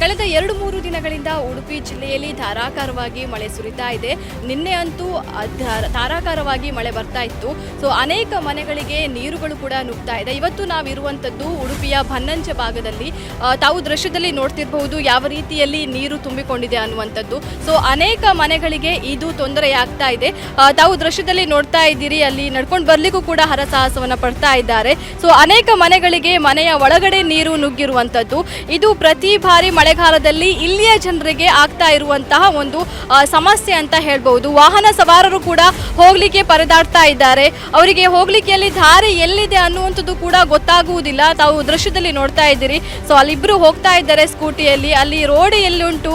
ಕಳೆದ ಎರಡು ಮೂರು ದಿನಗಳಿಂದ ಉಡುಪಿ ಜಿಲ್ಲೆಯಲ್ಲಿ ಧಾರಾಕಾರವಾಗಿ ಮಳೆ ಸುರಿತಾ ಇದೆ. ನಿನ್ನೆ ಅಂತೂ ಧಾರಾಕಾರವಾಗಿ ಮಳೆ ಬರ್ತಾ ಇತ್ತು. ಸೊ ಅನೇಕ ಮನೆಗಳಿಗೆ ನೀರುಗಳು ಕೂಡ ನುಗ್ತಾ ಇದೆ. ಇವತ್ತು ನಾವಿರುವಂಥದ್ದು ಉಡುಪಿಯ ಬನ್ನಂಜ ಭಾಗದಲ್ಲಿ. ತಾವು ದೃಶ್ಯದಲ್ಲಿ ನೋಡ್ತಿರಬಹುದು ಯಾವ ರೀತಿಯಲ್ಲಿ ನೀರು ತುಂಬಿಕೊಂಡಿದೆ ಅನ್ನುವಂಥದ್ದು. ಸೊ ಅನೇಕ ಮನೆಗಳಿಗೆ ಇದು ತೊಂದರೆ ಆಗ್ತಾ ಇದೆ. ತಾವು ದೃಶ್ಯದಲ್ಲಿ ನೋಡ್ತಾ ಇದ್ದೀರಿ, ಅಲ್ಲಿ ನಡ್ಕೊಂಡು ಬರ್ಲಿಕ್ಕೂ ಕೂಡ ಹರಸಾಹಸವನ್ನು ಪಡ್ತಾ ಇದ್ದಾರೆ. ಸೊ ಅನೇಕ ಮನೆಗಳಿಗೆ ಮನೆಯ ಒಳಗಡೆ ನೀರು ನುಗ್ಗಿರುವಂಥದ್ದು. ಇದು ಪ್ರತಿ ಬಾರಿ ಮಳೆಗಾಲದಲ್ಲಿ ಇಲ್ಲಿಯ ಜನರಿಗೆ ಆಗ್ತಾ ಇರುವಂತಹ ಒಂದು ಸಮಸ್ಯೆ ಅಂತ ಹೇಳ್ಬಹುದು. ವಾಹನ ಸವಾರರು ಕೂಡ ಹೋಗ್ಲಿಕ್ಕೆ ಪರದಾಡ್ತಾ ಇದ್ದಾರೆ. ಅವರಿಗೆ ಹೋಗ್ಲಿಕ್ಕೆ ಅಲ್ಲಿ ದಾರಿ ಎಲ್ಲಿದೆ ಅನ್ನುವಂಥದ್ದು ಕೂಡ ಗೊತ್ತಾಗುವುದಿಲ್ಲ. ತಾವು ದೃಶ್ಯದಲ್ಲಿ ನೋಡ್ತಾ ಇದ್ದೀರಿ. ಸೊ ಅಲ್ಲಿಬ್ರು ಹೋಗ್ತಾ ಇದ್ದಾರೆ ಸ್ಕೂಟಿಯಲ್ಲಿ. ಅಲ್ಲಿ ರೋಡ್ ಎಲ್ಲಿ ಉಂಟು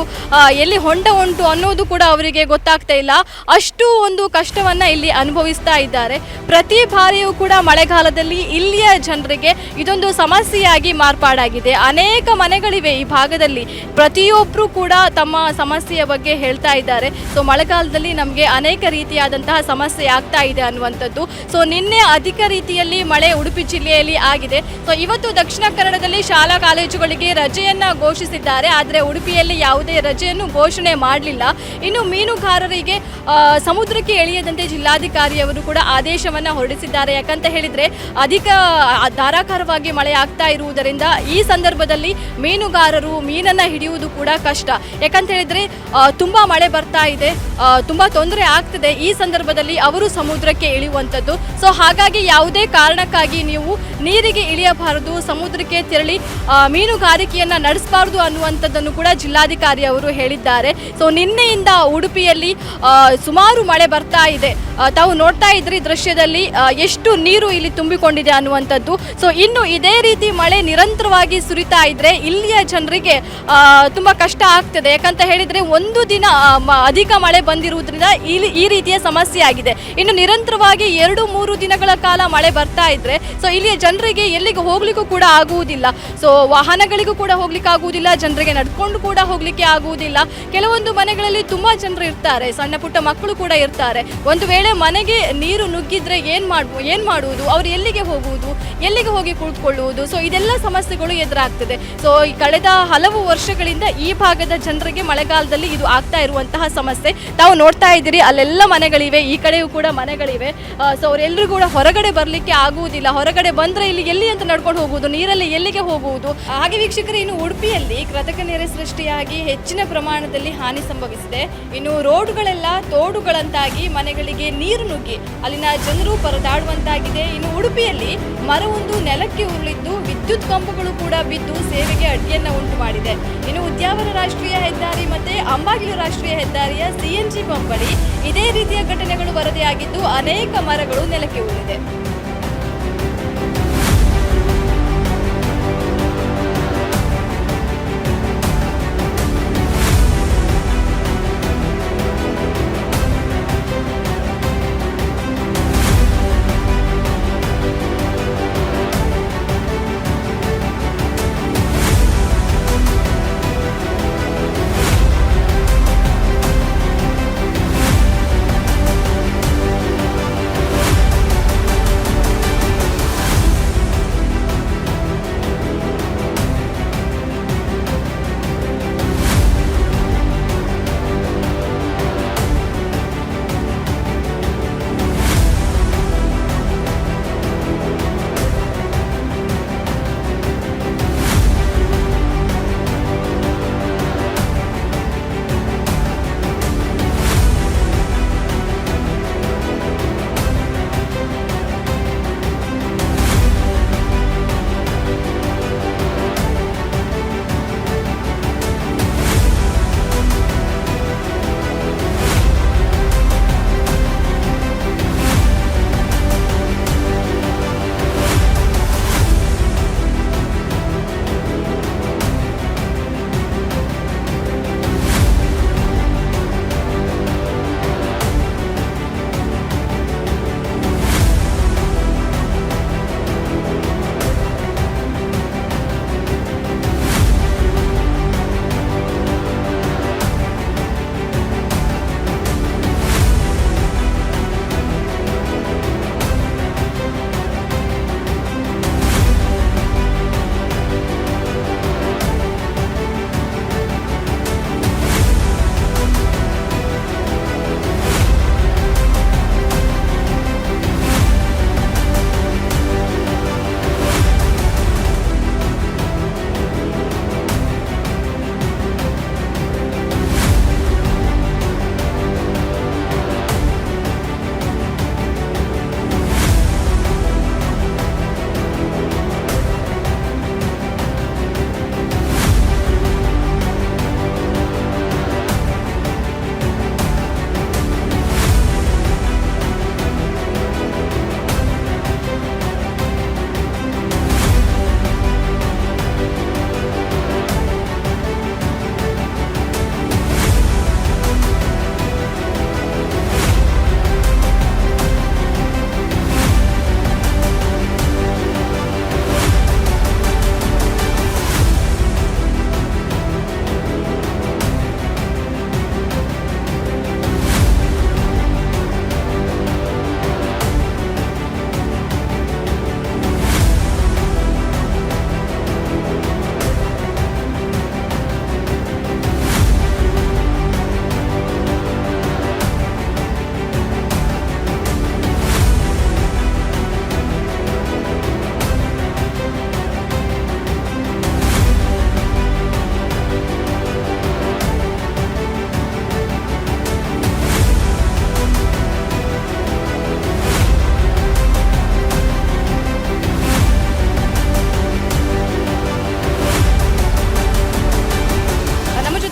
ಎಲ್ಲಿ ಹೊಂಡ ಉಂಟು ಅನ್ನೋದು ಕೂಡ ಅವರಿಗೆ ಗೊತ್ತಾಗ್ತಾ ಇಲ್ಲ. ಅಷ್ಟು ಒಂದು ಕಷ್ಟವನ್ನ ಇಲ್ಲಿ ಅನುಭವಿಸ್ತಾ ಇದ್ದಾರೆ. ಪ್ರತಿ ಬಾರಿಯೂ ಕೂಡ ಮಳೆಗಾಲದಲ್ಲಿ ಇಲ್ಲಿಯ ಜನರಿಗೆ ಇದೊಂದು ಸಮಸ್ಯೆಯಾಗಿ ಮಾರ್ಪಾಡಾಗಿದೆ. ಅನೇಕ ಮನೆಗಳಿವೆ ಈ ಭಾಗದಲ್ಲಿ. ಪ್ರತಿಯೊಬ್ಬರು ಕೂಡ ತಮ್ಮ ಸಮಸ್ಯೆಯ ಬಗ್ಗೆ ಹೇಳ್ತಾ ಇದ್ದಾರೆ. ಸೊ ಮಳೆಗಾಲದಲ್ಲಿ ನಮಗೆ ಅನೇಕ ರೀತಿಯಾದಂತಹ ಸಮಸ್ಯೆ ಆಗ್ತಾ ಇದೆ ಅನ್ನುವಂಥದ್ದು. ಸೊ ನಿನ್ನೆ ಅಧಿಕ ರೀತಿಯಲ್ಲಿ ಮಳೆ ಉಡುಪಿ ಜಿಲ್ಲೆಯಲ್ಲಿ ಆಗಿದೆ. ಸೊ ಇವತ್ತು ದಕ್ಷಿಣ ಕನ್ನಡದಲ್ಲಿ ಶಾಲಾ ಕಾಲೇಜುಗಳಿಗೆ ರಜೆಯನ್ನು ಘೋಷಿಸಿದ್ದಾರೆ. ಆದರೆ ಉಡುಪಿಯಲ್ಲಿ ಯಾವುದೇ ರಜೆಯನ್ನು ಘೋಷಣೆ ಮಾಡಲಿಲ್ಲ. ಇನ್ನು ಮೀನುಗಾರರಿಗೆ ಸಮುದ್ರಕ್ಕೆ ಎಳೆಯದಂತೆ ಜಿಲ್ಲಾಧಿಕಾರಿಯವರು ಕೂಡ ಆದೇಶವನ್ನ ಹೊರಡಿಸಿದ್ದಾರೆ. ಯಾಕಂತ ಹೇಳಿದ್ರೆ, ಅಧಿಕ ಧಾರಾಕಾರವಾಗಿ ಮಳೆ ಆಗ್ತಾ ಇರುವುದರಿಂದ ಈ ಸಂದರ್ಭದಲ್ಲಿ ಮೀನುಗಾರರು ಮೀನನ್ನ ಹಿಡಿಯುವುದು ಕೂಡ ಕಷ್ಟ. ಯಾಕಂತ ಹೇಳಿದ್ರೆ ತುಂಬಾ ಮಳೆ ಬರ್ತಾ ಇದೆ. ತುಂಬ ತೊಂದರೆ ಆಗ್ತದೆ. ಈ ಸಂದರ್ಭದಲ್ಲಿ ಅವರು ಸಮುದ್ರಕ್ಕೆ ಇಳಿಯುವಂಥದ್ದು. ಸೊ, ಹಾಗಾಗಿ ಯಾವುದೇ ಕಾರಣಕ್ಕಾಗಿ ನೀವು ನೀರಿಗೆ ಇಳಿಯಬಾರದು, ಸಮುದ್ರಕ್ಕೆ ತೆರಳಿ ಮೀನುಗಾರಿಕೆಯನ್ನು ನಡೆಸಬಾರದು ಅನ್ನುವಂಥದ್ದನ್ನು ಕೂಡ ಜಿಲ್ಲಾಧಿಕಾರಿ ಅವರು ಹೇಳಿದ್ದಾರೆ. ಸೊ, ನಿನ್ನೆಯಿಂದ ಉಡುಪಿಯಲ್ಲಿ ಸುಮಾರು ಮಳೆ ಬರ್ತಾ ಇದೆ. ತಾವು ನೋಡ್ತಾ ಇದ್ರಿ ದೃಶ್ಯದಲ್ಲಿ ಎಷ್ಟು ನೀರು ಇಲ್ಲಿ ತುಂಬಿಕೊಂಡಿದೆ ಅನ್ನುವಂಥದ್ದು. ಸೊ, ಇನ್ನು ಇದೇ ರೀತಿ ಮಳೆ ನಿರಂತರವಾಗಿ ಸುರಿತಾ ಇದ್ರೆ ಇಲ್ಲಿಯ ಜನರಿಗೆ ತುಂಬಾ ಕಷ್ಟ ಆಗ್ತದೆ. ಯಾಕಂತ ಹೇಳಿದರೆ ಒಂದು ದಿನ ಅಧಿಕ ಮಳೆ ಬಂದಿರುವುದರಿಂದ ಇಲ್ಲಿ ಈ ರೀತಿಯ ಸಮಸ್ಯೆ ಆಗಿದೆ. ಇನ್ನು ನಿರಂತರವಾಗಿ ಎರಡು, ಮೂರು ದಿನಗಳ ಕಾಲ ಮಳೆ ಬರ್ತಾ ಇದ್ರೆ ಸೊ ಇಲ್ಲಿಯ ಜನರಿಗೆ ಎಲ್ಲಿಗೆ ಹೋಗ್ಲಿಕ್ಕೂ ಕೂಡ ಆಗುವುದಿಲ್ಲ. ಸೊ ವಾಹನಗಳಿಗೂ ಕೂಡ ಹೋಗ್ಲಿಕ್ಕೆ ಆಗುವುದಿಲ್ಲ, ಜನರಿಗೆ ನಡ್ಕೊಂಡು ಕೂಡ ಹೋಗ್ಲಿಕ್ಕೆ ಆಗುವುದಿಲ್ಲ. ಕೆಲವೊಂದು ಮನೆಗಳಲ್ಲಿ ತುಂಬಾ ಜನರು ಇರ್ತಾರೆ, ಸಣ್ಣ ಪುಟ್ಟ ಮಕ್ಕಳು ಕೂಡ ಇರ್ತಾರೆ. ಒಂದು ವೇಳೆ ಮನೆಗೆ ನೀರು ನುಗ್ಗಿದ್ರೆ ಏನ್ ಮಾಡ್ಬೋ, ಏನ್ ಮಾಡುವುದು? ಅವ್ರು ಎಲ್ಲಿಗೆ ಹೋಗುವುದು? ಎಲ್ಲಿಗೆ ಹೋಗಿ ಕುಳಿತುಕೊಳ್ಳುವುದು? ಸೊ ಇದೆಲ್ಲ ಸಮಸ್ಯೆಗಳು ಎದುರಾಗ್ತದೆ. ಸೊ ಕಳೆದ ಹಲವು ವರ್ಷಗಳಿಂದ ಈ ಭಾಗದ ಜನರಿಗೆ ಮಳೆಗಾಲದಲ್ಲಿ ಇದು ಆಗ್ತಾ ಇರುವಂತಹ ಸಮಸ್ಯೆ. ತಾವು ನೋಡ್ತಾ ಇದ್ದೀರಿ, ಅಲ್ಲೆಲ್ಲ ಮನೆಗಳಿವೆ, ಈ ಕಡೆಯೂ ಕೂಡ ಮನೆಗಳಿವೆ. ಸೊ ಅವರೆಲ್ಲರೂ ಕೂಡ ಹೊರಗಡೆ ಬರಲಿಕ್ಕೆ ಆಗುವುದಿಲ್ಲ. ಹೊರಗಡೆ ಬಂದರೆ ಇಲ್ಲಿ ಎಲ್ಲಿ ಅಂತ ನಡ್ಕೊಂಡು ಹೋಗುವುದು, ನೀರಲ್ಲಿ ಎಲ್ಲಿಗೆ ಹೋಗುವುದು? ಹಾಗೆ ವೀಕ್ಷಕರು, ಇನ್ನು ಉಡುಪಿಯಲ್ಲಿ ಕೃತಕ ನೆರೆ ಸೃಷ್ಟಿಯಾಗಿ ಹೆಚ್ಚಿನ ಪ್ರಮಾಣದಲ್ಲಿ ಹಾನಿ ಸಂಭವಿಸಿದೆ. ಇನ್ನು ರೋಡ್ಗಳೆಲ್ಲ ತೋಡುಗಳಂತಾಗಿ ಮನೆಗಳಿಗೆ ನೀರು ನುಗ್ಗಿ ಅಲ್ಲಿನ ಜನರು ಪರದಾಡುವಂತಾಗಿದೆ. ಇನ್ನು ಉಡುಪಿಯಲ್ಲಿ ಮರವೊಂದು ನೆಲಕ್ಕೆ ಉರುಳಿದ್ದು, ವಿದ್ಯುತ್ ಕಂಬಗಳು ಕೂಡ ಬಿದ್ದು ಸೇವೆಗೆ ಅಡ್ಡಿಯನ್ನು ಉಂಟು ಮಾಡಿದೆ ಇನ್ನು ಉದ್ಯಾವರ ರಾಷ್ಟ್ರೀಯ ಹೆದ್ದಾರಿ ಮತ್ತೆ ಅಂಬಾಗಿಲು ರಾಷ್ಟ್ರೀಯ ಹೆದ್ದಾರಿಯ ಸಿಎನ್ಜಿ ಪಂಪ್ ಬಳಿ ಇದೇ ರೀತಿಯ ಘಟನೆಗಳು ವರದಿಯಾಗಿದ್ದು ಅನೇಕ ಮರಗಳು ನೆಲಕ್ಕೆ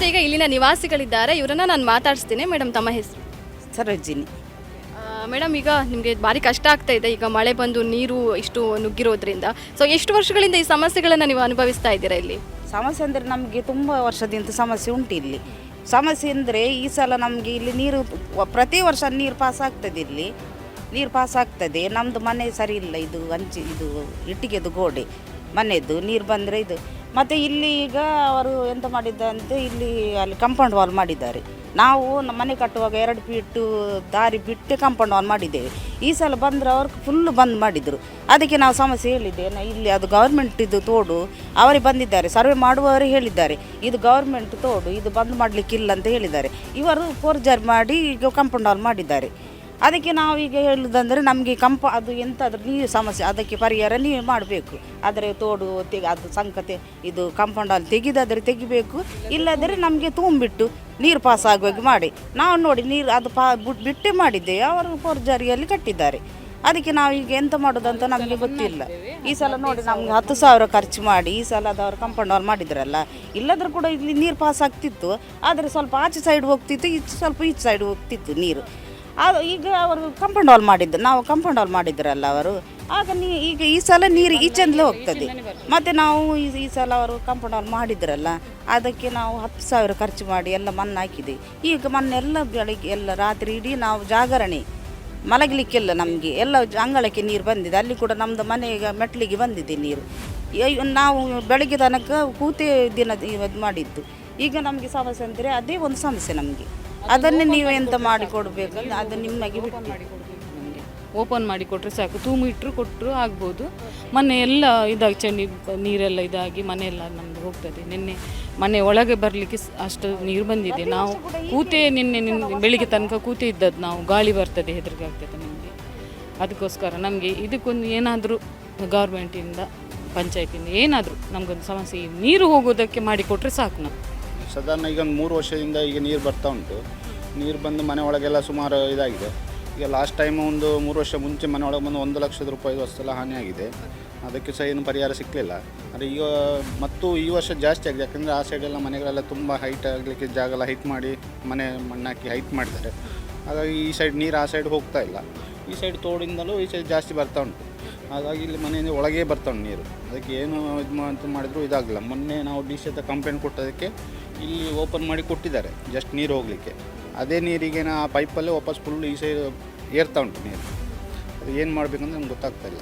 ಉರುಳಿದೆ ಇಲ್ಲಿನ ನಿವಾಸಿಗಳಿದ್ದಾರೆ. ಇವರನ್ನ ನಾನು ಮಾತಾಡಿಸ್ತೀನಿ. ಮೇಡಮ್ ತಮ್ಮ ಹೆಸರು? ಸರೋಜಿನಿ. ಮೇಡಮ್ ಈಗ ನಿಮಗೆ ಭಾರಿ ಕಷ್ಟ ಆಗ್ತಾ ಇದೆ. ಈಗ ಮಳೆ ಬಂದು ನೀರು ಇಷ್ಟು ನುಗ್ಗಿರೋದ್ರಿಂದ. ಸೊ ಎಷ್ಟು ವರ್ಷಗಳಿಂದ ಈ ಸಮಸ್ಯೆಗಳನ್ನು ನೀವು ಅನುಭವಿಸ್ತಾ ಇದ್ದೀರಾ ಇಲ್ಲಿ? ಸಮಸ್ಯೆ ಅಂದರೆ ನಮಗೆ ತುಂಬ ವರ್ಷದಿಂದ ಸಮಸ್ಯೆ ಉಂಟು ಇಲ್ಲಿ. ಸಮಸ್ಯೆ ಅಂದರೆ ಈ ಸಲ ನಮಗೆ ಇಲ್ಲಿ ನೀರು ಪ್ರತಿ ವರ್ಷ ನೀರು ಪಾಸ್ ಆಗ್ತದೆ ಇಲ್ಲಿ. ನೀರು ಪಾಸ್ ಆಗ್ತದೆ. ನಮ್ಮದು ಮನೆ ಸರಿ ಇಲ್ಲ. ಇದು ಹಂಚಿ ಇದು ಇಟ್ಟಿಗೆದು ಗೋಡೆ. ಮನೆಯದು ನೀರು ಬಂದರೆ ಇದು ಮತ್ತು ಇಲ್ಲಿ ಈಗ ಅವರು ಎಂತ ಮಾಡಿದ್ದಂತೆ ಇಲ್ಲಿ ಅಲ್ಲಿ ಕಂಪೌಂಡ್ ವಾಲ್ ಮಾಡಿದ್ದಾರೆ. ನಾವು ನಮ್ಮ ಮನೆ ಕಟ್ಟುವಾಗ ಎರಡು ಫೀಟು ದಾರಿ ಬಿಟ್ಟು ಕಂಪೌಂಡ್ ವಾಲ್ ಮಾಡಿದ್ದೇವೆ. ಈ ಸಲ ಬಂದರೆ ಅವ್ರು ಫುಲ್ಲು ಬಂದ್ ಮಾಡಿದರು. ಅದಕ್ಕೆ ನಾವು ಸಮಸ್ಯೆ ಹೇಳಿದ್ದೆ ಇಲ್ಲಿ ಅದು ಗೌರ್ಮೆಂಟ್ ಇದು ತೋಡು, ಅವರೇ ಬಂದಿದ್ದಾರೆ ಸರ್ವೆ ಮಾಡುವವರೇ ಹೇಳಿದ್ದಾರೆ. ಇದು ಗೌರ್ಮೆಂಟ್ ತೋಡು, ಇದು ಬಂದ್ ಮಾಡಲಿಕ್ಕಿಲ್ಲ ಅಂತ ಹೇಳಿದ್ದಾರೆ. ಇವರು ಫೋರ್ಜರ್ ಮಾಡಿ ಈಗ ಕಂಪೌಂಡ್ ವಾಲ್ ಮಾಡಿದ್ದಾರೆ. ಅದಕ್ಕೆ ನಾವು ಈಗ ಹೇಳುವುದಂದರೆ ನಮಗೆ ಕಂಪ, ಅದು ಎಂತಾದ್ರೂ ನೀರು ಸಮಸ್ಯೆ, ಅದಕ್ಕೆ ಪರಿಹಾರ ನೀವು ಮಾಡಬೇಕು. ಆದರೆ ತೋಡು ತೆಗೆ, ಅದು ಸಂಕತೆ, ಇದು ಕಂಪೌಂಡಲ್ಲಿ ತೆಗೆದಾದರೆ ತೆಗಿಬೇಕು, ಇಲ್ಲದರೆ ನಮಗೆ ತುಂಬಿಟ್ಟು ನೀರು ಪಾಸ್ ಆಗುವಾಗ ಮಾಡಿ. ನಾವು ನೋಡಿ ನೀರು ಅದು ಪಾ ಬಿಟ್- ಬಿಟ್ಟೇ ಮಾಡಿದ್ದೇವೆ ಅವರು ಫೋರ್ಜರಿಯಲ್ಲಿ ಕಟ್ಟಿದ್ದಾರೆ. ಅದಕ್ಕೆ ನಾವು ಈಗ ಎಂತ ಮಾಡೋದಂತ ನಮಗೆ ಗೊತ್ತಿಲ್ಲ. ಈ ಸಲ ನೋಡಿ ನಮ್ಗೆ ಹತ್ತು ಸಾವಿರ ಖರ್ಚು ಮಾಡಿ, ಈ ಸಲ ಅದವರು ಕಂಪೌಂಡ್ ಅವ್ರು ಮಾಡಿದ್ರಲ್ಲ. ಇಲ್ಲದ್ರೂ ಕೂಡ ಇಲ್ಲಿ ನೀರು ಪಾಸ್ ಆಗ್ತಿತ್ತು, ಆದರೆ ಸ್ವಲ್ಪ ಆಚೆ ಸೈಡ್ ಹೋಗ್ತಿತ್ತು, ಈಚೆ ಸ್ವಲ್ಪ ಈಚೆ ಸೈಡ್ ಹೋಗ್ತಿತ್ತು ನೀರು. ಅದು ಈಗ ಅವರು ಕಂಪೌಂಡ್ ವಾಲ್ ಮಾಡಿದ್ದು. ನಾವು ಕಂಪೌಂಡ್ ವಾಲ್ ಮಾಡಿದ್ರಲ್ಲ ಅವರು. ಆಗ ನೀ ಈಗ ಈ ಸಲ ನೀರು ಈಚೆಂದಲೇ ಹೋಗ್ತದೆ. ಮತ್ತು ನಾವು ಈ ಸಲ ಅವರು ಕಂಪೌಂಡ್ ವಾಲ್ ಮಾಡಿದ್ರಲ್ಲ, ಅದಕ್ಕೆ ನಾವು ಹತ್ತು ಸಾವಿರ ಖರ್ಚು ಮಾಡಿ ಎಲ್ಲ ಮಣ್ಣು ಹಾಕಿದೆ ಈಗ ಮಣ್ಣೆಲ್ಲ ಬೆಳಗ್ಗೆ, ಎಲ್ಲ ರಾತ್ರಿ ಇಡೀ ನಾವು ಜಾಗರಣೆ. ಮಲಗಲಿಕ್ಕಿಲ್ಲ ನಮಗೆ. ಎಲ್ಲ ಅಂಗಳಕ್ಕೆ ನೀರು ಬಂದಿದೆ. ಅಲ್ಲಿ ಕೂಡ ನಮ್ಮದು ಮನೆಗೆ ಮೆಟ್ಲಿಗೆ ಬಂದಿದೆ ನೀರು. ನಾವು ಬೆಳಗ್ಗೆ ತನಕ ಕೂತೇ ದಿನ ಇದು ಮಾಡಿದ್ದು. ಈಗ ನಮಗೆ ಸಮಸ್ಯೆ ಅಂದರೆ ಅದೇ ಒಂದು ಸಮಸ್ಯೆ ನಮಗೆ. ಅದನ್ನೇ ನೀವು ಎಂತ ಮಾಡಿ ಕೊಡಬೇಕಂದ್ರೆ ಅದು ನಿಮಗೆ ನಮಗೆ ಓಪನ್ ಮಾಡಿ ಕೊಟ್ಟರೆ ಸಾಕು. ತೂಮು ಇಟ್ಟರು ಕೊಟ್ಟರು ಆಗ್ಬೋದು. ಮನೆ ಎಲ್ಲ ಇದಾಗಿ ಚಂಡಿ ನೀರೆಲ್ಲ ಇದಾಗಿ ಮನೆಯೆಲ್ಲ ನಮ್ದು ಹೋಗ್ತದೆ. ನಿನ್ನೆ ಮನೆ ಒಳಗೆ ಬರಲಿಕ್ಕೆ ಅಷ್ಟು ನೀರು ಬಂದಿದೆ. ನಾವು ಕೂತೆ ನಿನ್ನೆ ನಿನ್ನ ಬೆಳಿಗ್ಗೆ ತನಕ ಕೂತೆ ಇದ್ದದ್ದು ನಾವು. ಗಾಳಿ ಬರ್ತದೆ ಹೆದರಿಕೆ ಆಗ್ತದೆ ನಮಗೆ. ಅದಕ್ಕೋಸ್ಕರ ನಮಗೆ ಇದಕ್ಕೊಂದು ಏನಾದರೂ ಗೌರ್ಮೆಂಟಿಂದ ಪಂಚಾಯತಿಂದ ಏನಾದರೂ ನಮಗೊಂದು ಸಮಸ್ಯೆ ನೀರು ಹೋಗೋದಕ್ಕೆ ಮಾಡಿಕೊಟ್ರೆ ಸಾಕು ನಾವು. ಸಾಧಾರಣ ಈಗ ಒಂದು ಮೂರು ವರ್ಷದಿಂದ ಈಗ ನೀರು ಬರ್ತಾ ಉಂಟು. ನೀರು ಬಂದು ಮನೆ ಒಳಗೆಲ್ಲ ಸುಮಾರು ಇದಾಗಿದೆ. ಈಗ ಲಾಸ್ಟ್ ಟೈಮ್ ಒಂದು ಮೂರು ವರ್ಷ ಮುಂಚೆ ಮನೆ ಒಳಗೆ ಬಂದು ಒಂದು ಲಕ್ಷದ ರೂಪಾಯಿ ಅಷ್ಟೆಲ್ಲ ಹಾನಿಯಾಗಿದೆ ಅದಕ್ಕೆ ಸಹ ಏನು ಪರಿಹಾರ ಸಿಕ್ಕಲಿಲ್ಲ ಆದರೆ ಈಗ ಮತ್ತು ಈ ವರ್ಷ ಜಾಸ್ತಿ ಆಗಿದೆ. ಯಾಕಂದರೆ ಆ ಸೈಡೆಲ್ಲ ಮನೆಗಳೆಲ್ಲ ತುಂಬ ಹೈಟ್ ಆಗಲಿಕ್ಕೆ ಜಾಗ ಎಲ್ಲ ಹೈಟ್ ಮಾಡಿ ಮನೆ ಮಣ್ಣಾಕಿ ಹೈಟ್ ಮಾಡ್ತಾರೆ ಹಾಗಾಗಿ ಈ ಸೈಡ್ ನೀರು ಆ ಸೈಡ್ ಹೋಗ್ತಾ ಇಲ್ಲ. ಈ ಸೈಡ್ ತೋಡಿಂದಲೂ ಈ ಸೈಡ್ ಜಾಸ್ತಿ ಬರ್ತಾ ಉಂಟು. ಹಾಗಾಗಿ ಇಲ್ಲಿ ಮನೆಯಿಂದ ಒಳಗೆ ಬರ್ತಾ ಉಂಟು ನೀರು. ಅದಕ್ಕೆ ಏನು ಇದು ಅಂತ ಮಾಡಿದ್ರು ಇದಾಗಲ್ಲ ಮೊನ್ನೆ ನಾವು ಡಿ ಸಿ ಹತ್ರ ಕಂಪ್ಲೇಂಟ್ ಕೊಟ್ಟೋದಕ್ಕೆ ಇಲ್ಲಿ ಓಪನ್ ಮಾಡಿ ಕೊಟ್ಟಿದ್ದಾರೆ ಜಸ್ಟ್ ನೀರು ಹೋಗಲಿಕ್ಕೆ. ಅದೇ ನೀರಿಗೆ ಆ ಪೈಪಲ್ಲೇ ವಾಪಸ್ ಫುಲ್ ಈ ಸೈಡ್ ಏರ್ತಾ ಉಂಟು ನೀರು. ಅದು ಏನು ಅಂತ ನಮ್ಗೆ ಗೊತ್ತಾಗ್ತಾ ಇಲ್ಲ.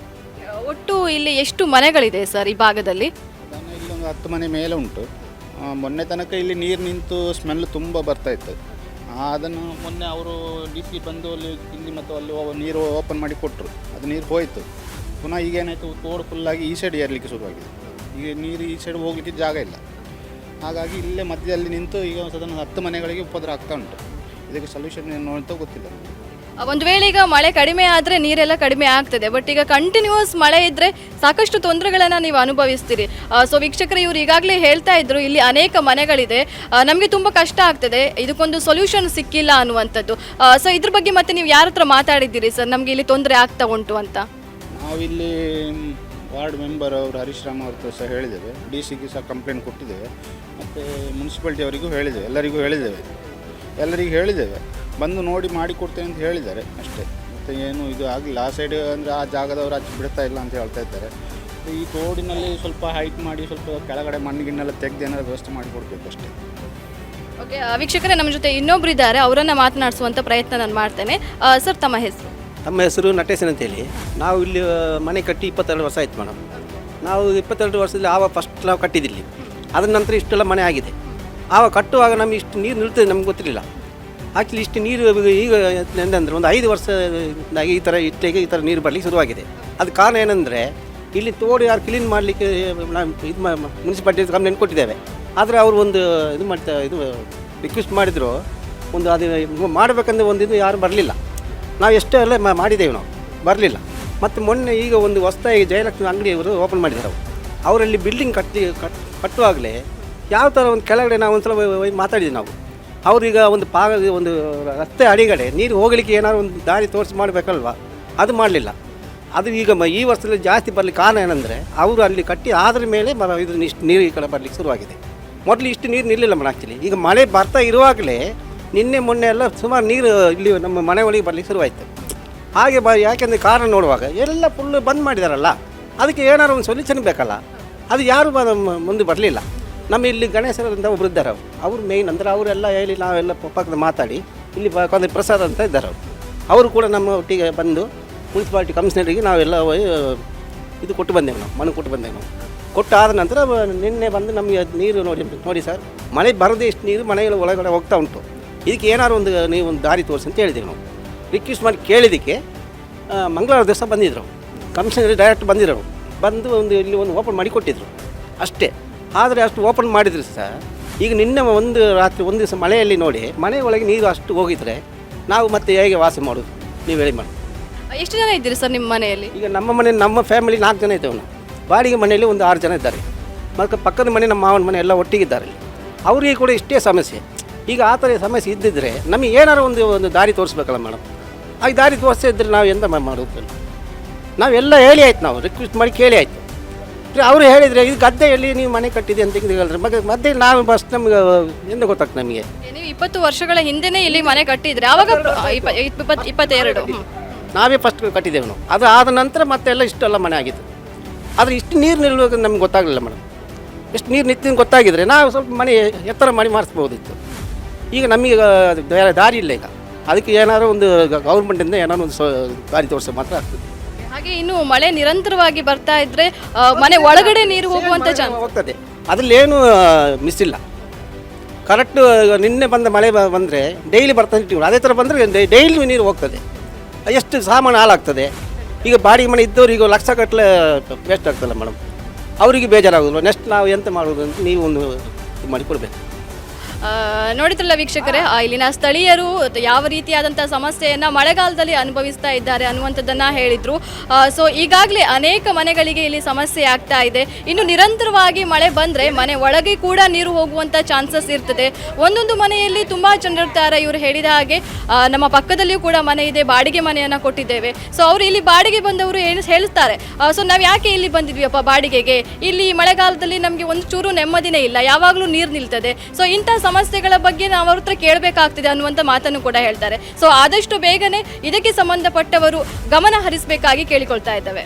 ಒಟ್ಟು ಇಲ್ಲಿ ಎಷ್ಟು ಮನೆಗಳಿದೆ ಸರ್ ಈ ಭಾಗದಲ್ಲಿ? ಅದನ್ನು ಇಲ್ಲಿ ಒಂದು ಹತ್ತು ಮನೆ ಮೇಲೆ ಉಂಟು. ಮೊನ್ನೆ ತನಕ ಇಲ್ಲಿ ನೀರು ನಿಂತು ಸ್ಮೆಲ್ ತುಂಬ ಬರ್ತಾ ಇತ್ತು. ಆ, ಅದನ್ನು ಮೊನ್ನೆ ಅವರು ಡಿ ಸಿ ಬಂದು ಅಲ್ಲಿ ಇಲ್ಲಿ ಮತ್ತು ಅಲ್ಲಿ ನೀರು ಓಪನ್ ಮಾಡಿ ಕೊಟ್ಟರು ಅದು ನೀರು ಹೋಯಿತು. ಪುನಃ ಈಗ ಏನಾಯಿತು ತೋಡು ಫುಲ್ಲಾಗಿ ಈ ಸೈಡ್ ಏರಲಿಕ್ಕೆ ಶುರುವಾಗಿದೆ. ಈಗ ನೀರು ಈ ಸೈಡ್ ಹೋಗಲಿಕ್ಕೆ ಜಾಗ ಇಲ್ಲ. ಹಾಗಾಗಿ ಇಲ್ಲೇ ಮಧ್ಯದಲ್ಲಿ ನಿಂತು ಈಗ ಸದನ ಹತ್ತು ಮನೆಗಳಿಗೆ ಉಪದ್ರ ಆಗ್ತಾ ಉಂಟು. ಇದಕ್ಕೆ ಸೊಲ್ಯೂಷನ್ ಏನು ಅಂತ ಗೊತ್ತಿಲ್ಲ ಒಂದು ವೇಳೆ ಈಗ ಮಳೆ ಕಡಿಮೆ ಆದರೆ ನೀರೆಲ್ಲ ಕಡಿಮೆ ಆಗ್ತದೆ. ಬಟ್ ಈಗ ಕಂಟಿನ್ಯೂಸ್ ಮಳೆ ಇದ್ರೆ ಸಾಕಷ್ಟು ತೊಂದರೆಗಳನ್ನು ನೀವು ಅನುಭವಿಸ್ತೀರಿ. ಸೊ ವೀಕ್ಷಕರು, ಇವರು ಈಗಾಗಲೇ ಹೇಳ್ತಾ ಇದ್ರು, ಇಲ್ಲಿ ಅನೇಕ ಮನೆಗಳಿದೆ. ನಮಗೆ ತುಂಬ ಕಷ್ಟ ಆಗ್ತದೆ. ಇದಕ್ಕೊಂದು ಸೊಲ್ಯೂಷನ್ ಸಿಕ್ಕಿಲ್ಲ ಅನ್ನುವಂಥದ್ದು. ಸೊ ಇದ್ರ ಬಗ್ಗೆ ಮತ್ತೆ ನೀವು ಯಾರ ಹತ್ರ ಮಾತಾಡಿದ್ದೀರಿ ಸರ್? ನಮಗೆ ಇಲ್ಲಿ ತೊಂದರೆ ಆಗ್ತಾ ಉಂಟು ಅಂತ. ನಾವಿಲ್ಲಿ ವಾರ್ಡ್ ಮೆಂಬರ್ ಅವರು ಹರೀಶ್ ರಾಮ್ ಅವ್ರ ಸಹ ಹೇಳಿದ್ದೇವೆ. ಡಿ ಸಿಗೆ ಸಹ ಕಂಪ್ಲೇಂಟ್ ಕೊಟ್ಟಿದ್ದೇವೆ. ಮತ್ತು ಮುನ್ಸಿಪಾಲ್ಟಿ ಅವರಿಗೂ ಹೇಳಿದ್ದೇವೆ. ಎಲ್ಲರಿಗೂ ಹೇಳಿದ್ದೇವೆ. ಎಲ್ಲರಿಗೂ ಹೇಳಿದ್ದೇವೆ. ಬಂದು ನೋಡಿ ಮಾಡಿಕೊಡ್ತೇನೆ ಅಂತ ಹೇಳಿದ್ದಾರೆ. ಅಷ್ಟೇ. ಮತ್ತು ಏನು ಇದು ಆಗಲಿಲ್ಲ ಆ ಸೈಡ್ ಅಂದರೆ ಆ ಜಾಗದವರು ಅಚ್ಚು ಬಿಡ್ತಾ ಇಲ್ಲ ಅಂತ ಹೇಳ್ತಾ ಇದ್ದಾರೆ. ಈ ತೋಡಿನಲ್ಲಿ ಸ್ವಲ್ಪ ಹೈಟ್ ಮಾಡಿ ಸ್ವಲ್ಪ ಕೆಳಗಡೆ ಮಣ್ಣಿಗಿನ್ನೆಲ್ಲ ತೆಗೆದು ಏನಾದ್ರು ವ್ಯವಸ್ಥೆ ಮಾಡಿಕೊಡ್ಬೇಕು ಅಷ್ಟೇ. ಓಕೆ ವೀಕ್ಷಕರೇ, ನಮ್ಮ ಜೊತೆ ಇನ್ನೊಬ್ರು ಇದ್ದಾರೆ ಅವರನ್ನು ಮಾತನಾಡಿಸುವಂಥ ಪ್ರಯತ್ನ ನಾನು ಮಾಡ್ತೇನೆ. ಸರ್, ತಮ್ಮ ಹೆಸರು? ನಮ್ಮ ಹೆಸರು ನಟೇಶನ್ ಅಂತೇಳಿ. ನಾವು ಇಲ್ಲಿ ಮನೆ ಕಟ್ಟಿ ಇಪ್ಪತ್ತೆರಡು ವರ್ಷ ಆಯ್ತು ಮೇಡಮ್. ನಾವು ಇಪ್ಪತ್ತೆರಡು ವರ್ಷದಲ್ಲಿ ಆವಾಗ ಫಸ್ಟ್ ನಾವು ಕಟ್ಟಿದ್ದಿಲ್ಲ. ಅದರ ನಂತರ ಇಷ್ಟೆಲ್ಲ ಮನೆ ಆಗಿದೆ. ಆವಾಗ ಕಟ್ಟುವಾಗ ನಮಗೆ ಇಷ್ಟು ನೀರು ನಿಲ್ತದೆ ನಮ್ಗೆ ಗೊತ್ತಿರಲಿಲ್ಲ. ಆ್ಯಕ್ಚುಲಿ ಇಷ್ಟು ನೀರು ಈಗ ಎಂದಂದ್ರೆ ಒಂದು ಐದು ವರ್ಷದಾಗಿ ಈ ಥರ ಇಟ್ಟಿಗೆ ಈ ಥರ ನೀರು ಬರಲಿಕ್ಕೆ ಶುರುವಾಗಿದೆ. ಅದು ಕಾರಣ ಏನಂದರೆ, ಇಲ್ಲಿ ತೋಡು ಯಾರು ಕ್ಲೀನ್ ಮಾಡಲಿಕ್ಕೆ ನಾವು ಇದು ಮುನ್ಸಿಪಾಲ್ಟಿ ಕಂಪ್ಲೇಂಟ್ ಕೊಟ್ಟಿದ್ದೇವೆ. ಆದರೆ ಅವರು ಒಂದು ಇದು ಮಾಡ್ತಾ, ಇದು ರಿಕ್ವೆಸ್ಟ್ ಮಾಡಿದರು. ಒಂದು ಅದು ಮಾಡಬೇಕಂದ್ರೆ ಒಂದು ಇದು ಯಾರು ಬರಲಿಲ್ಲ. ನಾವು ಎಷ್ಟೇ ಎಲ್ಲ ಮಾಡಿದ್ದೇವೆ ನಾವು, ಬರಲಿಲ್ಲ. ಮತ್ತು ಮೊನ್ನೆ ಈಗ ಒಂದು ಹೊಸದಾಗಿ ಜಯಲಕ್ಷ್ಮಿ ಅಂಗಡಿಯವರು ಓಪನ್ ಮಾಡಿದ್ದಾರೆ ಅವರು. ಅವರಲ್ಲಿ ಬಿಲ್ಡಿಂಗ್ ಕಟ್ಟಿ ಕಟ್ ಕಟ್ಟುವಾಗಲೇ ಯಾವ ಥರ ಒಂದು ಕೆಳಗಡೆ ನಾವು ಒಂದು ಸಲ ಮಾತಾಡಿದ್ವಿ ನಾವು. ಅವ್ರೀಗ ಒಂದು ಪಾಗ ಒಂದು ರಸ್ತೆ ಅಡಿಗಡೆ ನೀರು ಹೋಗಲಿಕ್ಕೆ ಏನಾದ್ರು ಒಂದು ದಾರಿ ತೋರಿಸಿ ಮಾಡಬೇಕಲ್ವಾ? ಅದು ಮಾಡಲಿಲ್ಲ. ಅದು ಈಗ ಮ- ಈ ವರ್ಷದಲ್ಲಿ ಜಾಸ್ತಿ ಬರಲಿಕ್ಕೆ ಕಾರಣ ಏನಂದರೆ ಅವರು ಅಲ್ಲಿ ಕಟ್ಟಿ ಆದ್ರ ಮೇಲೆ ಮರ ಇದು ಇಷ್ಟು ನೀರು ಈ ಕಡೆ ಬರಲಿಕ್ಕೆ ಶುರುವಾಗಿದೆ. ಮೊದಲು ಇಷ್ಟು ನೀರು ನಿಲ್ಲಿಲ್ಲ ಮೇಡಮ್ ಆ್ಯಕ್ಚುಲಿ ಈಗ ಮಳೆ ಬರ್ತಾ ಇರುವಾಗಲೇ ನಿನ್ನೆ ಮೊನ್ನೆ ಎಲ್ಲ ಸುಮಾರು ನೀರು ಇಲ್ಲಿ ನಮ್ಮ ಮನೆ ಒಳಗೆ ಬರಲಿಕ್ಕೆ ಶುರುವಾಯಿತು. ಹಾಗೆ ಬ ಯಾಕೆಂದರೆ ಕಾರ ನೋಡುವಾಗ ಎಲ್ಲ ಫುಲ್ಲು ಬಂದ್ ಮಾಡಿದಾರಲ್ಲ, ಅದಕ್ಕೆ ಏನಾದ್ರು ಒಂದು ಸೊಲ್ಯೂಷನ್ ಬೇಕಲ್ಲ. ಅದು ಯಾರು ಬ- ಮುಂದೆ ಬರಲಿಲ್ಲ. ನಮ್ಮ ಇಲ್ಲಿ ಗಣೇಶರಂತ ಒಬ್ರು ಅವರು. ಅವ್ರು ಮೇಯ್ನ್ ಅಂದರೆ ಅವರೆಲ್ಲ ಹೇಳಿ ನಾವೆಲ್ಲ ಪಕ್ಕದ ಮಾತಾಡಿ, ಇಲ್ಲಿ ಕೊಂದ್ರೆ ಕೊಂದ ಪ್ರಸಾದ್ ಅಂತ ಇದ್ದಾರೆ ಅವರು. ಕೂಡ ನಮ್ಮ ಒಟ್ಟಿಗೆ ಬಂದು ಮುನ್ಸಿಪಾಲ್ಟಿ ಕಮಿಷನರಿಗೆ ನಾವೆಲ್ಲ ಇದು ಕೊಟ್ಟು ಬಂದೆವು ನಾವು ಮಣ್ಣು ಕೊಟ್ಟು ಬಂದೆವು ನಾವು. ಕೊಟ್ಟಾದ ನಂತರ ನಿನ್ನೆ ಬಂದು ನಮಗೆ ನೀರು ನೋಡಿ ನೋಡಿ ಸರ್, ಮಳೆ ಬರದೇ ಇಷ್ಟು ನೀರು ಮನೆಗಳು ಒಳಗಡೆ ಹೋಗ್ತಾ ಉಂಟು. ಇದಕ್ಕೆ ಏನಾದ್ರು ಒಂದು ನೀವು ಒಂದು ದಾರಿ ತೋರಿಸಿ ಅಂತ ಹೇಳಿದ್ದೀವಿ ನಾವು. ರಿಕ್ವೆಸ್ಟ್ ಮಾಡಿ ಕೇಳಿದ್ದಕ್ಕೆ ಮಂಗಳವಾರ ದಿವಸ ಬಂದಿದ್ದರು ಕಮಿಷನರಿ ಡೈರೆಕ್ಟ್ ಬಂದಿದ್ದರು ಬಂದು ಒಂದು ಇಲ್ಲಿ ಒಂದು ಓಪನ್ ಮಾಡಿ ಕೊಟ್ಟಿದ್ರು. ಅಷ್ಟೇ. ಆದರೆ ಅಷ್ಟು ಓಪನ್ ಮಾಡಿದ್ರು ಸರ್ ಈಗ ನಿನ್ನೆ ಒಂದು ರಾತ್ರಿ ಒಂದು ದಿವಸ ಮಳೆಯಲ್ಲಿ ನೋಡಿ ಮನೆ ಒಳಗೆ ನೀರು ಅಷ್ಟು ಹೋಗಿದ್ರೆ ನಾವು ಮತ್ತೆ ಹೇಗೆ ವಾಸ ಮಾಡೋದು? ನೀವು ಹೇಳಿ ಮಾಡಿ ಎಷ್ಟು ಜನ ಇದ್ದೀರಿ ಸರ್ ನಿಮ್ಮ ಮನೆಯಲ್ಲಿ? ಈಗ ನಮ್ಮ ಮನೆ ನಮ್ಮ ಫ್ಯಾಮಿಲಿ ನಾಲ್ಕು ಜನ ಇದ್ದೇವೆ ನಾವು. ಬಾಡಿಗೆ ಮನೆಯಲ್ಲಿ ಒಂದು ಆರು ಜನ ಇದ್ದಾರೆ. ಮತ್ತು ಪಕ್ಕದ ಮನೆ ನಮ್ಮ ಮಾವನ ಮನೆ ಎಲ್ಲ ಒಟ್ಟಿಗಿದ್ದಾರೆ. ಅವರಿಗೆ ಕೂಡ ಇಷ್ಟೇ ಸಮಸ್ಯೆ. ಈಗ ಆ ಥರ ಸಮಸ್ಯೆ ಇದ್ದಿದ್ರೆ ನಮಗೆ ಏನಾರು ಒಂದು ಒಂದು ದಾರಿ ತೋರಿಸ್ಬೇಕಲ್ಲ ಮೇಡಮ್? ಆ ದಾರಿ ಇದ್ದರೆ ನಾವು ಎಂತ ಮಾಡೋದು ನಾವೆಲ್ಲ ಹೇಳಿ ಆಯ್ತು ನಾವು ರಿಕ್ವೆಸ್ಟ್ ಮಾಡಿ ಕೇಳಿ ಆಯಿತು. ಅವರು ಹೇಳಿದರೆ ಇದು ಗದ್ದೆಯಲ್ಲಿ ನೀವು ಮನೆ ಕಟ್ಟಿದೆ ಅಂತ ಹೇಳಿದ್ರೆ ಮಗ ಮಧ್ಯೆ ನಾವು ಬಸ್ ನಮ್ಗೆ ಎಂದು ಗೊತ್ತಾಗ್ತದೆ ನಮಗೆ? ನೀವು ಇಪ್ಪತ್ತು ವರ್ಷಗಳ ಹಿಂದೆನೇ ಇಲ್ಲಿ ಮನೆ ಕಟ್ಟಿದ್ರೆ ಆವಾಗ ಇಪ್ಪ- ಇಪ್ಪತ್- ಇಪ್ಪತ್ತೆರಡು. ನಾವೇ ಫಸ್ಟ್ ಕಟ್ಟಿದ್ದೇವೆ ನಾವು. ಅದು ಆದ ನಂತರ ಮತ್ತೆಲ್ಲ ಇಷ್ಟೆಲ್ಲ ಮನೆ ಆಗಿತ್ತು. ಆದರೆ ಇಷ್ಟು ನೀರು ನಿಲ್ಲುವಾಗ ನಮ್ಗೆ ಗೊತ್ತಾಗಲಿಲ್ಲ ಮೇಡಮ್. ಎಷ್ಟು ನೀರು ನಿಂತಿನ ಗೊತ್ತಾಗಿದ್ರೆ ನಾವು ಸ್ವಲ್ಪ ಮನೆ ಎತ್ತರ ಮಾಡಿ ಮಾಡಿಸ್ಬೋದಿತ್ತು. ಈಗ ನಮಗೆ ಬೇರೆ ದಾರಿ ಇಲ್ಲ ಈಗ. ಅದಕ್ಕೆ ಏನಾದರೂ ಒಂದು ಗೌರ್ಮೆಂಟಿಂದ ಏನಾದ್ರು ಒಂದು ಸ- ದಾರಿ ತೋರಿಸೋ ಮಾತ್ರ ಆಗ್ತದೆ. ಹಾಗೆ ಇನ್ನು ಮಳೆ ನಿರಂತರವಾಗಿ ಬರ್ತಾ ಇದ್ರೆ ಮನೆ ಒಳಗಡೆ ನೀರು ಹೋಗುವಂತ ಚಾನ್ಸ್ ಹೋಗ್ತದೆ. ಅದ್ರಲ್ಲಿ ಏನು ಮಿಸ್ ಇಲ್ಲ. ಕರೆಕ್ಟ್ ನಿನ್ನೆ ಬಂದ ಮಳೆ ಬಂದರೆ ಡೈಲಿ ಬರ್ತಾ ಇರ್ತೀವಿ ಅದೇ ಥರ ಬಂದರೆ ಡೈಲಿ ನೀರು ಹೋಗ್ತದೆ. ಎಷ್ಟು ಸಾಮಾನು ಹಾಳಾಗ್ತದೆ. ಈಗ ಬಾಡಿಗೆ ಮನೆ ಇದ್ದವ್ರು ಈಗ ಲಕ್ಷ ಗಟ್ಟಲೆ ವೇಸ್ಟ್ ಆಗ್ತಲ್ಲ ಮೇಡಮ್ ಅವರಿಗೆ ಬೇಜಾರಾಗೋದಿಲ್ಲ ನೆಕ್ಸ್ಟ್ ನಾವು ಎಂತ ಮಾಡೋದು ಅಂತ ನೀವು ಒಂದು ಮಾಡಿಕೊಡ್ಬೇಕು. ನೋಡಿದ್ರಲ್ಲ ವೀಕ್ಷಕರೇ ಇಲ್ಲಿನ ಸ್ಥಳೀಯರು ಯಾವ ರೀತಿಯಾದಂಥ ಸಮಸ್ಯೆಯನ್ನ ಮಳೆಗಾಲದಲ್ಲಿ ಅನುಭವಿಸ್ತಾ ಇದ್ದಾರೆ ಅನ್ನುವಂಥದ್ದನ್ನ ಹೇಳಿದ್ರು. ಸೊ ಈಗಾಗಲೇ ಅನೇಕ ಮನೆಗಳಿಗೆ ಇಲ್ಲಿ ಸಮಸ್ಯೆ ಆಗ್ತಾ ಇದೆ. ಇನ್ನು ನಿರಂತರವಾಗಿ ಮಳೆ ಬಂದ್ರೆ ಮನೆ ಒಳಗೆ ಕೂಡ ನೀರು ಹೋಗುವಂತ ಚಾನ್ಸಸ್ ಇರ್ತದೆ. ಒಂದೊಂದು ಮನೆಯಲ್ಲಿ ತುಂಬಾ ಜನರಿರ್ತಾರೆ ಇವರು ಹೇಳಿದ ಹಾಗೆ ನಮ್ಮ ಪಕ್ಕದಲ್ಲಿಯೂ ಕೂಡ ಮನೆ ಇದೆ, ಬಾಡಿಗೆ ಮನೆಯನ್ನ ಕೊಟ್ಟಿದ್ದೇವೆ. ಸೊ ಅವರು ಇಲ್ಲಿ ಬಾಡಿಗೆ ಬಂದವರು ಏನು ಹೇಳ್ತಾರೆ. ಸೊ ನಾವು ಯಾಕೆ ಇಲ್ಲಿ ಬಂದಿದ್ವಿಯಪ್ಪ ಬಾಡಿಗೆಗೆ? ಇಲ್ಲಿ ಮಳೆಗಾಲದಲ್ಲಿ ನಮಗೆ ಒಂದು ಚೂರು ನೆಮ್ಮದಿನೇ ಇಲ್ಲ, ಯಾವಾಗಲೂ ನೀರು ನಿಲ್ತದೆ. ಸೊ ಇಂಥ ಸಮಸ್ಯೆಗಳ ಬಗ್ಗೆ ನಾವು ಅವ್ರ ಹತ್ರ ಕೇಳಬೇಕಾಗ್ತದೆ ಅನ್ನುವಂಥ ಮಾತನ್ನು ಕೂಡ ಹೇಳ್ತಾರೆ. ಸೊ ಆದಷ್ಟು ಬೇಗನೆ ಇದಕ್ಕೆ ಸಂಬಂಧಪಟ್ಟವರು ಗಮನ ಹರಿಸಬೇಕಾಗಿ ಕೇಳಿಕೊಳ್ತಾ ಇದ್ದೇವೆ.